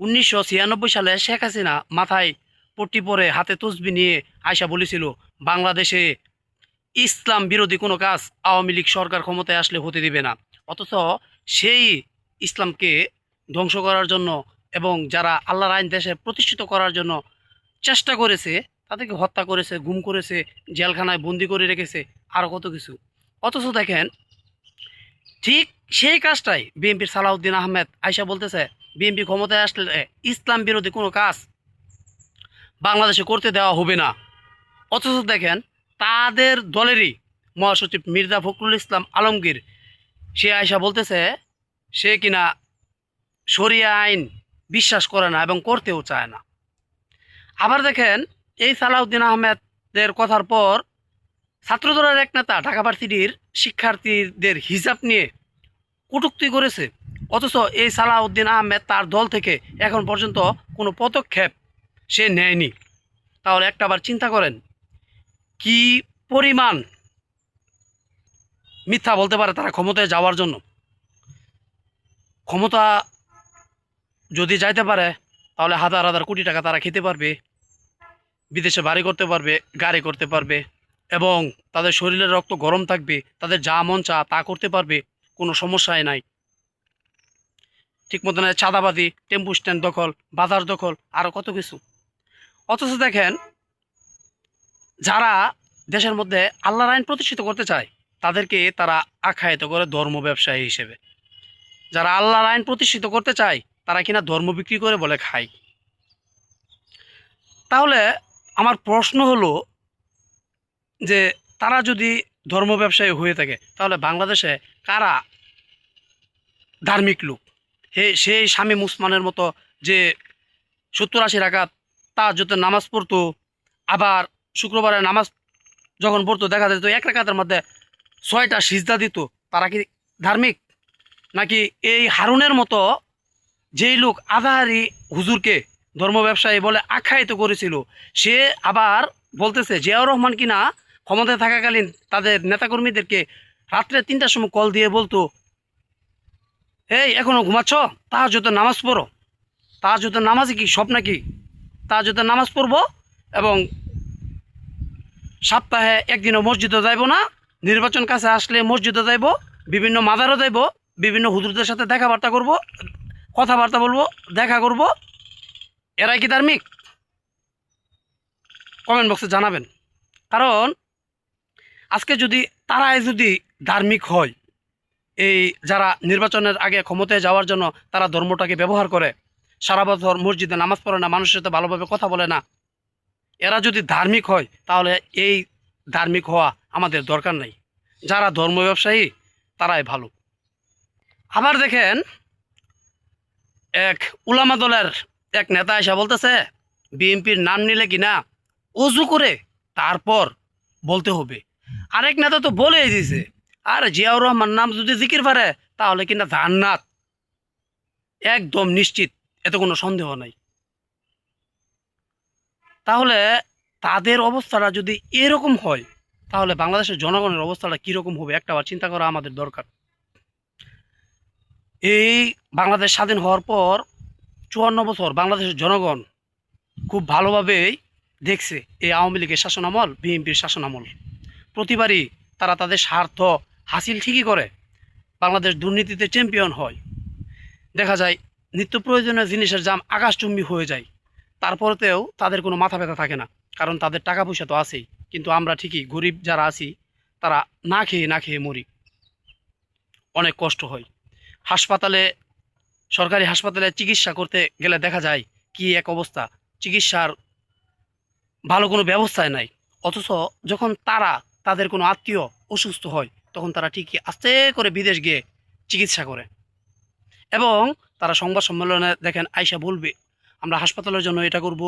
উনিশশো ছিয়ানব্বই সালে শেখ হাসিনা মাথায় পট্টি পরে হাতে তসবি নিয়ে আয়সা বলেছিল, বাংলাদেশে ইসলাম বিরোধী কোনো কাজ আওয়ামী লীগ সরকার ক্ষমতায় আসলে হতে দিবে না। অথচ সেই ইসলামকে ধ্বংস করার জন্য এবং যারা আল্লাহর আইন দেশে প্রতিষ্ঠিত করার জন্য চেষ্টা করেছে, তাদেরকে হত্যা করেছে, গুম করেছে, জেলখানায় বন্দি করে রেখেছে আরও কত কিছু। অথচ দেখেন, ঠিক সেই কাজটাই বিএনপির সালাউদ্দিন আহমেদ আয়সা বলতেছে বিএনপি ক্ষমতায় আসলে ইসলাম বিরোধী কোনো কাজ বাংলাদেশে করতে দেওয়া হবে না। অথচ দেখেন, তাদের দলেরই মহাসচিব মির্জা ফখরুল ইসলাম আলমগীর, সে আয়সা বলতেছে, সে কিনা শরিয়া আইন বিশ্বাস করে না এবং করতেও চায় না। আবার দেখেন, এই সালাউদ্দিন আহমেদের কথার পর ছাত্রদলের এক নেতা ঢাকা ভার্সিটির শিক্ষার্থীদের হিসাব নিয়ে কটূক্তি করেছে। অথচ এই সালাউদ্দিন আহমেদ তার দল থেকে এখন পর্যন্ত কোনো পদক্ষেপ সে নেয়নি। তাহলে একটা বার চিন্তা করেন, কি পরিমাণ মিথ্যা বলতে পারে তারা ক্ষমতায় যাওয়ার জন্য? ক্ষমতা যদি যাইতে পারে, তাহলে হাজার হাজার কোটি টাকা তারা খেতে পারবে, বিদেশে বাড়ি করতে পারবে, গাড়ি করতে পারবে এবং তাদের শরীরের রক্ত গরম থাকবে, তাদের যা মন চা তা করতে পারবে, কোনো সমস্যায় নাই। ঠিক মতন চাঁদাবাদি টেম্পু স্ট্যান্ড দখল, বাজার দখল আরও কত কিছু। অথচ দেখেন, যারা দেশের মধ্যে আল্লাহর আইন প্রতিষ্ঠিত করতে চায়, তাদেরকে তারা আখ্যায়িত করে ধর্ম ব্যবসায়ী হিসেবে। যারা আল্লাহর আইন প্রতিষ্ঠিত করতে চায়, তারা কিনা ধর্ম বিক্রি করে বলে খায়। তাহলে আমার প্রশ্ন হলো যে, তারা যদি ধর্ম ব্যবসায়ী হয়ে থাকে, তাহলে বাংলাদেশে কারা ধার্মিক লোক? হে সেই স্বামী মুসমানের মতো যে সত্তর আশি রাকাত তা যত নামাজ পড়তো, আবার শুক্রবারে নামাজ যখন পড়তো, দেখা যেত এক রাখাতের মধ্যে ছয়টা সিজদা দিত। তারা কি ধার্মিক? নাকি এই হারুনের মতো যেই লোক আধাহারি হুজুরকে ধর্ম ব্যবসায়ী বলে আখ্যায়িত করেছিল, সে আবার বলতেছে, জিয়াউর রহমান কিনা ক্ষমতায় থাকাকালীন তাদের নেতাকর্মীদেরকে রাত্রে তিনটার সময় কল দিয়ে বলতো এই, এখনও ঘুমাচ্ছ? তাহার যত নামাজ পড়ো। তাহার যত নামাজে কি স্বপ্ন কি তাহার যত নামাজ পড়ব এবং সপ্তাহে একদিনও মসজিদে যাইব না, নির্বাচন কাছে আসলে মসজিদে যাইব, বিভিন্ন মাদারও যাইব, বিভিন্ন হুজুরদের সাথে দেখাবার্তা করব, কথাবার্তা বলব, দেখা করব। এরাই কি ধার্মিক? কমেন্ট বক্সে জানাবেন। কারণ আজকে যদি তারাই যদি ধার্মিক হয় এই যারা নির্বাচনের আগে ক্ষমতায় যাওয়ার জন্য তারা ধর্মটাকে ব্যবহার করে, সারা বছর মসজিদে নামাজ পড়ে না, মানুষের সাথে ভালোভাবে কথা বলে না। এরা যদি ধার্মিক হয়, তাহলে এই ধার্মিক হওয়া আমাদের দরকার নেই। যারা ধর্ম ব্যবসায়ী, তারাই ভালো। আবার দেখেন, এক উলামা দলের এক নেতা এসে বলতেছে, বিএনপির নাম নিলে কিনা অজু করে তারপর বলতে হবে। আরেক নেতা তো বলেই দিয়েছে আর জিয়াউর রহমান, নাম যদি জিকির পারে, তাহলে কিনা জান্নাত। একদম নিশ্চিত, এতে কোনো সন্দেহ নাই। তাহলে তাদের অবস্থাটা যদি এরকম হয়, তাহলে বাংলাদেশের জনগণের অবস্থাটা কীরকম হবে, একটা বার চিন্তা করা আমাদের দরকার। এই বাংলাদেশ স্বাধীন হওয়ার পর চুয়ান্ন বছর বাংলাদেশের জনগণ খুব ভালোভাবেই দেখছে এই আওয়ামী লীগের শাসনামল, বিএনপির শাসনামল। প্রতিবারই তারা তাদের স্বার্থ হাসিল ঠিকই করে, বাংলাদেশ দুর্নীতিতে চ্যাম্পিয়ন হয়। দেখা যায়, নিত্য প্রয়োজনীয় জিনিসের দাম আকাশচুম্বী হয়ে যায়। তারপরেতেও তাদের কোনো মাথা ব্যথা থাকে না, কারণ তাদের টাকা পয়সা তো আছেই। কিন্তু আমরা ঠিকই, গরিব যারা আছি, তারা না খেয়ে না খেয়ে মরি। অনেক কষ্ট হয়। হাসপাতালে, সরকারি হাসপাতালে চিকিৎসা করতে গেলে দেখা যায়, কি এক অবস্থা। চিকিৎসার ভালো কোনো ব্যবস্থায় নাই। অথচ যখন তারা, তাদের কোনো আত্মীয় অসুস্থ হয় তখন তারা ঠিকই আস্তে করে বিদেশ গিয়ে চিকিৎসা করে। এবং তারা সংবাদ সম্মেলনে দেখেন আয়সা বলবে, আমরা হাসপাতালের জন্য এটা করব,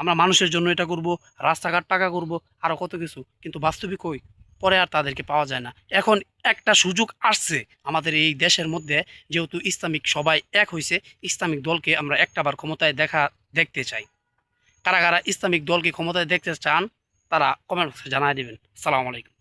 আমরা মানুষের জন্য এটা করব, রাস্তাঘাট টাকা করব আরও কত কিছু। কিন্তু বাস্তবিক ওই পরে আর তাদেরকে পাওয়া যায় না। এখন একটা সুযোগ আসছে আমাদের এই দেশের মধ্যে, যেহেতু ইসলামিক সবাই এক হয়েছে ইসলামিক দলকে আমরা একটাবার ক্ষমতায় দেখা, দেখতে চাই। কারা কারা ইসলামিক দলকে ক্ষমতায় দেখতে চান, তারা কমেন্ট বক্সে জানাই দেবেন। সালাম আলাইকুম।